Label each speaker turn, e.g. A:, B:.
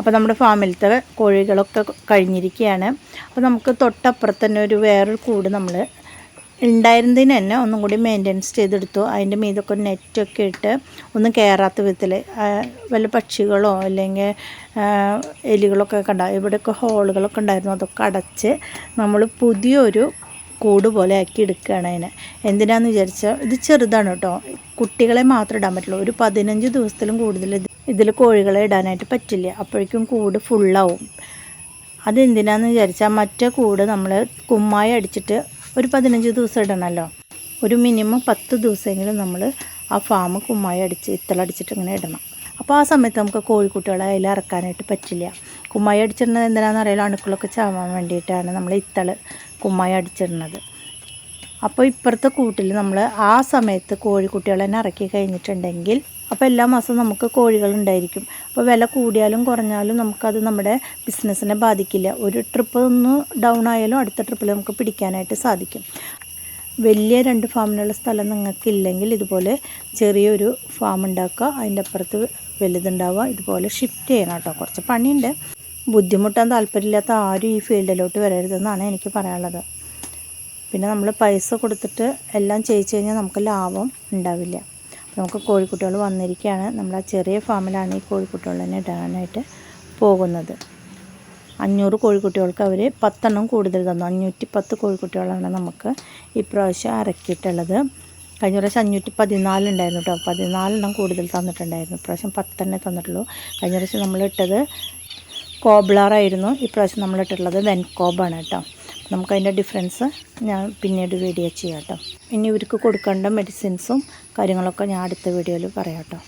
A: അപ്പോൾ നമ്മുടെ ഫാമിലത്തെ കോഴികളൊക്കെ കഴിഞ്ഞിരിക്കുകയാണ്. അപ്പോൾ നമുക്ക് തൊട്ടപ്പുറത്ത് തന്നെ ഒരു വേറൊരു കൂട് നമ്മൾ ഉണ്ടായിരുന്നതിന് തന്നെ ഒന്നും കൂടി മെയിന്റെനൻസ് ചെയ്തെടുത്തു. അതിന്റെ മീതൊക്കെ നെറ്റൊക്കെ ഇട്ട് ഒന്നും കയറാത്ത വിധത്തിൽ വല്ല പക്ഷികളോ അല്ലെങ്കിൽ എലികളൊക്കെ കണ്ട ഇവിടെയൊക്കെ ഹോളുകളൊക്കെ ഉണ്ടായിരുന്നു. അതൊക്കെ അടച്ച് നമ്മൾ പുതിയൊരു കൂട് പോലെ ആക്കി എടുക്കുകയാണ് അതിനെ. എന്തിനാന്ന് വിചാരിച്ചാൽ ഇത് ചെറുതാണ് കേട്ടോ. കുട്ടികളെ മാത്രം ഇടാൻ പറ്റുള്ളൂ. ഒരു പതിനഞ്ച് ദിവസത്തിലും കൂടുതൽ ഇതിൽ കോഴികളെ ഇടാനായിട്ട് പറ്റില്ല. അപ്പോഴേക്കും കൂട് ഫുള്ളാവും അതെന്തിനാന്ന് വിചാരിച്ചാൽ മറ്റേ കൂട് നമ്മൾ കുമ്മായി അടിച്ചിട്ട് ഒരു പതിനഞ്ച് ദിവസം ഇടണമല്ലോ ഒരു മിനിമം പത്ത് ദിവസമെങ്കിലും നമ്മൾ ആ ഫാം കുമ്മായി അടിച്ച് ഇത്തളടിച്ചിട്ട് ഇങ്ങനെ ഇടണം. അപ്പോൾ ആ സമയത്ത് നമുക്ക് കോഴിക്കുട്ടികളെ അതിൽ ഇറക്കാനായിട്ട് പറ്റില്ല. കുമ്മായി അടിച്ചിടുന്നത് എന്തിനാണെന്ന് അറിയാലോ അണുക്കളൊക്കെ ചാവാൻ വേണ്ടിയിട്ടാണ് നമ്മൾ ഇത്തൾ കുമ്മായി അടിച്ചിടുന്നത്. അപ്പോൾ ഇപ്പുറത്തെ കൂട്ടിൽ നമ്മൾ ആ സമയത്ത് കോഴിക്കുട്ടികളെ തന്നെ ഇറക്കി കഴിഞ്ഞിട്ടുണ്ടെങ്കിൽ അപ്പോൾ എല്ലാ മാസവും നമുക്ക് കോഴികൾ ഉണ്ടായിരിക്കും അപ്പോൾ വില കൂടിയാലും കുറഞ്ഞാലും നമുക്കത് നമ്മുടെ ബിസിനസ്സിനെ ബാധിക്കില്ല. ഒരു ട്രിപ്പ് ഒന്ന് ഡൗൺ ആയാലും അടുത്ത ട്രിപ്പിൽ നമുക്ക് പിടിക്കാനായിട്ട് സാധിക്കും. വലിയ രണ്ട് ഫാമിനുള്ള സ്ഥലം നിങ്ങൾക്കില്ലെങ്കിൽ ഇതുപോലെ ചെറിയൊരു ഫാം ഉണ്ടാക്കുക. അതിന്റെ അപ്പുറത്ത് വലുതുണ്ടാവുക. ഇതുപോലെ ഷിഫ്റ്റ് ചെയ്യണം കേട്ടോ. കുറച്ച് പണിയുണ്ട്. ബുദ്ധിമുട്ടാൻ താല്പര്യമില്ലാത്ത ആരും ഈ ഫീൽഡിലോട്ട് വരരുതെന്നാണ് എനിക്ക് പറയാനുള്ളത്. പിന്നെ നമ്മൾ പൈസ കൊടുത്തിട്ട് എല്ലാം ചെയ്യിച്ചു കഴിഞ്ഞാൽ നമുക്ക് ലാഭം ഉണ്ടാവില്ല. നമുക്ക് കോഴിക്കുട്ടികൾ വന്നിരിക്കുകയാണ്. നമ്മൾ ആ ചെറിയ ഫാമിലാണ് ഈ കോഴിക്കുട്ടികൾ തന്നെ ഇടാനായിട്ട് പോകുന്നത്. അഞ്ഞൂറ് കോഴിക്കുട്ടികൾക്ക് അവർ പത്തെണ്ണം കൂടുതൽ തന്നു. അഞ്ഞൂറ്റി പത്ത് കോഴിക്കുട്ടികളാണ് നമുക്ക് ഇപ്രാവശ്യം ഇറക്കിയിട്ടുള്ളത്. കഴിഞ്ഞ പ്രാവശ്യം അഞ്ഞൂറ്റി പതിനാലുണ്ടായിരുന്നു കേട്ടോ. പതിനാലെണ്ണം കൂടുതൽ തന്നിട്ടുണ്ടായിരുന്നു. ഇപ്രാവശ്യം പത്തെണ്ണേ തന്നിട്ടുള്ളൂ. കഴിഞ്ഞ പ്രാവശ്യം നമ്മളിട്ടത് കോബ്ലാറായിരുന്നു. ഇപ്രാവശ്യം നമ്മളിട്ടുള്ളത് വെൻകോബാണ് കേട്ടോ. നമുക്കതിന്റെ ഡിഫറൻസ് ഞാൻ പിന്നീട് വീഡിയോ ചെയ്യാം കേട്ടോ ഇനി ഇവർക്ക് കൊടുക്കേണ്ട മെഡിസിൻസും കാര്യങ്ങളൊക്കെ ഞാൻ അടുത്ത വീഡിയോയിൽ പറയാം കേട്ടോ